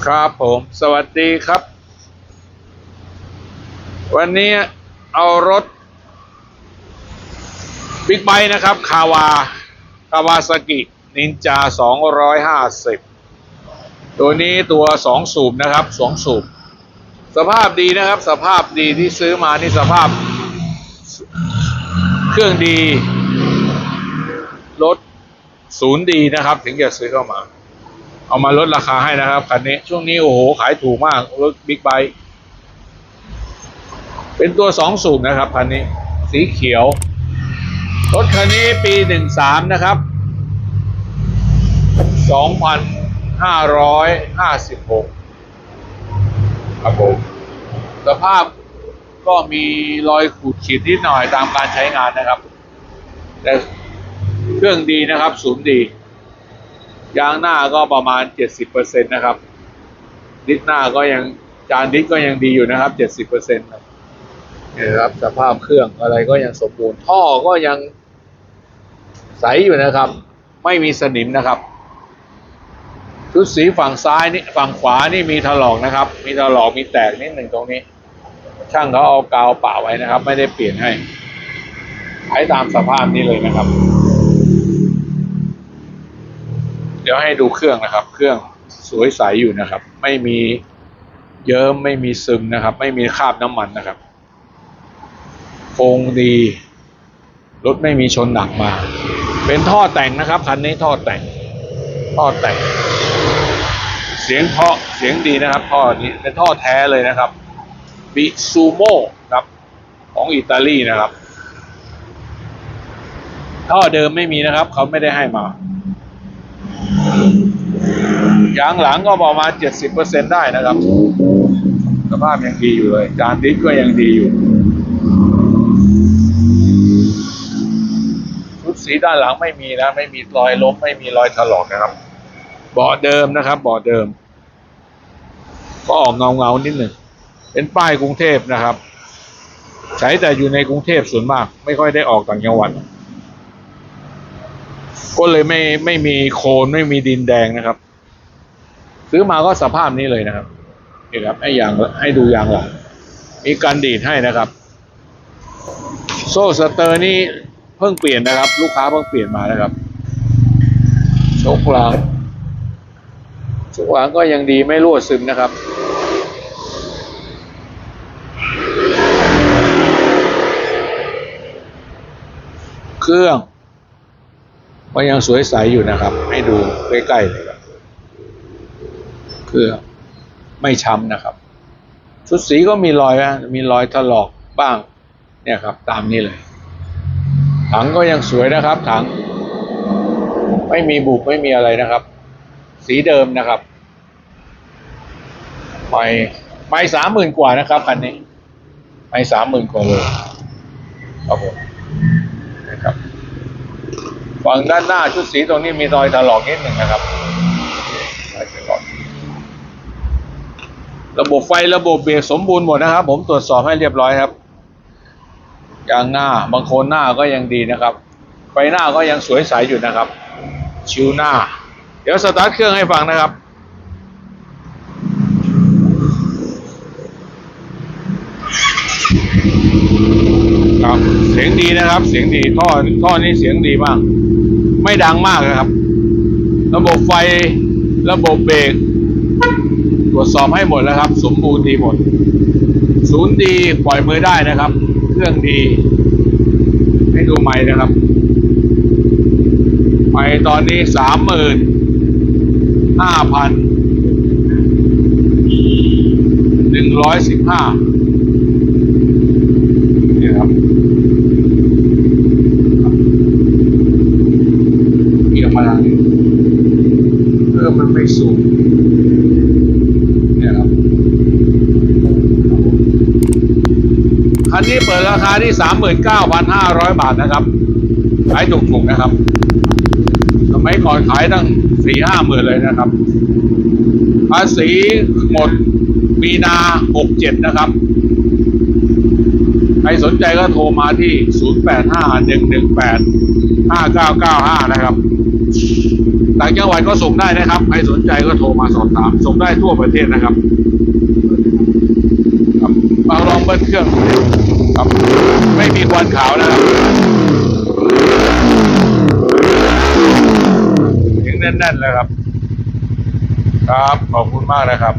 ครับผม สวัสดีครับ วันนี้เอารถบิ๊กไบค์นะครับ คาวา คาวาซากิ นินจา 250 ตัวนี้ตัวสองสูบนะครับสองสูบ สภาพดีนะครับ สภาพดีที่ซื้อมานี่สภาพ เครื่องดี รถศูนย์ดีนะครับ ถึงจะซื้อเข้ามา เอามาลดราคาให้นะครับคันนี้ช่วงนี้โอ้โหขายถูกมากรถบิ๊กไบค์เป็นตัวสองสูบนะครับคันนี้ สีเขียว รถคันนี้ปีหนึ่งสามนะครับสองพันห้าร้อยห้าสิบหกครับผมสภาพก็มีรอยขูดขีดนิดหน่อยตามการใช้งานนะครับ แต่เครื่องดีนะครับศูนย์ดี ยางหน้าก็ประมาณ 70%นะครับดิสหน้าก็ยังจานดิสก็ยังดีอยู่นะครับ 70%นะนี่ครับสภาพเครื่องอะไรก็ยังสมบูรณ์ ท่อก็ยังใสอยู่นะครับ ไม่มีสนิมนะครับ ชุดสีฝั่งซ้ายนี่ฝั่งขวานี่มีถลอกนะครับ มีถลอกมีแตกนิดหนึ่งตรงนี้ ช่างเขาเอากาวป่าไว้นะครับ ไม่ได้เปลี่ยนให้ใช้ตามสภาพนี้เลยนะครับ เดี๋ยวให้ดูเครื่องนะครับ เครื่องสวยใสอยู่นะครับ ไม่มีเยิ้มไม่มีซึมนะครับ ไม่มีคราบน้ำมันนะครับโครงดีรถไม่มีชนหนักมา เป็นท่อแต่งนะครับคันนี้ท่อแต่ง ท่อแต่ง เสียงเพาะเสียงดีนะครับ ท่อนี้เป็นท่อแท้เลยนะครับบิซูโม่ครับของอิตาลีนะครับ ท่อเดิมไม่มีนะครับ เขาไม่ได้ให้มา ยางหลังก็ประมาณเจ็ดสิบเปอร์เซ็นได้นะครับ สภาพยังดีอยู่เลย จานดิสก็ยังดีอยู่ชุดสีด้านหลังไม่มีนะ ไม่มีรอยล้มไม่มีรอยถลอกนะครับเบาะเดิมนะครับเบาะเดิม ก็ออกเงาเงานิดหนึ่งเป็นป้ายกรุงเทพนะครับ ใช้แต่อยู่ในกรุงเทพส่วนมาก ไม่ค่อยได้ออกต่างจังหวัดก็เลยไม่ไม่มีโคลนไม่มีดินแดงนะครับ ซื้อมาก็สภาพนี้เลยนะครับนี่ครับให้ยางให้ดูยางหลังมีการดีดให้นะครับ โซ่สเตอร์นี่เพิ่งเปลี่ยนนะครับ ลูกค้าเพิ่งเปลี่ยนมานะครับชกหลังชกหลังก็ยังดีไม่รั่วซึมนะครับเครื่องก็ยังสวยใสอยู่นะครับ ให้ดูใกล้ๆเลย คือไม่ช้ำนะครับ ชุดสีก็มีรอยนะมีรอยถลอกบ้าง เนี่ยครับ ตามนี้เลย ถังก็ยังสวยนะครับ ถัง ไม่มีบุบไม่มีอะไรนะครับ สีเดิมนะครับไม่ไม่สามหมื่นกว่านะครับคันนี้ไม่สามหมื่นกว่าเลยครับผมนะครับฝั่งด้านหน้าชุดสีตรงนี้มีรอยถลอกนิดหนึ่งนะครับรอยถลอก ระบบไฟระบบเบรกสมบูรณ์หมดนะครับ ผมตรวจสอบให้เรียบร้อยครับยางหน้าบางคนหน้าก็ยังดีนะครับ ไฟหน้าก็ยังสวยใสอยู่นะครับ ชิวหน้า เดี๋ยวสตาร์ทเครื่องให้ฟังนะครับครับเสียงดีนะครับ เสียงดีท่อท่อนี้เสียงดีมาก ไม่ดังมากนะครับ ระบบไฟระบบเบรก ตรวจสอบให้หมดแล้วครับ สมบูรณ์ดีหมด ศูนย์ดีปล่อยมือได้นะครับ เครื่องดี ให้ดูไม่นะครับไม่ตอนนี้สามหมื่นห้าพันหนึ่งร้อยสิบห้านี่ครับเอียงมาทางนี้เพื่อมันไม่สูงเนี่ยครับ คันนี้เปิดราคาที่สามหมื่นเก้าพันห้าร้อยบาทนะครับขายถูกๆนะครับ สมัยก่อนขายตั้งสี่ห้าหมื่นเลยนะครับ ภาษีหมดมีนาหกเจ็ดนะครับ ใครสนใจก็โทรมาที่0 8 5 1 1 8 5 9 9 5นะครับ ต่างจังหวัดก็ส่งได้นะครับ ใครสนใจก็โทรมาสอบถาม ส่งได้ทั่วประเทศนะครับมาลองเบิ้ลเครื่องดู ครับ ไม่มีควันขาวนะครับเสียงแน่นๆเลยครับ ครับ ขอบคุณมากนะครับ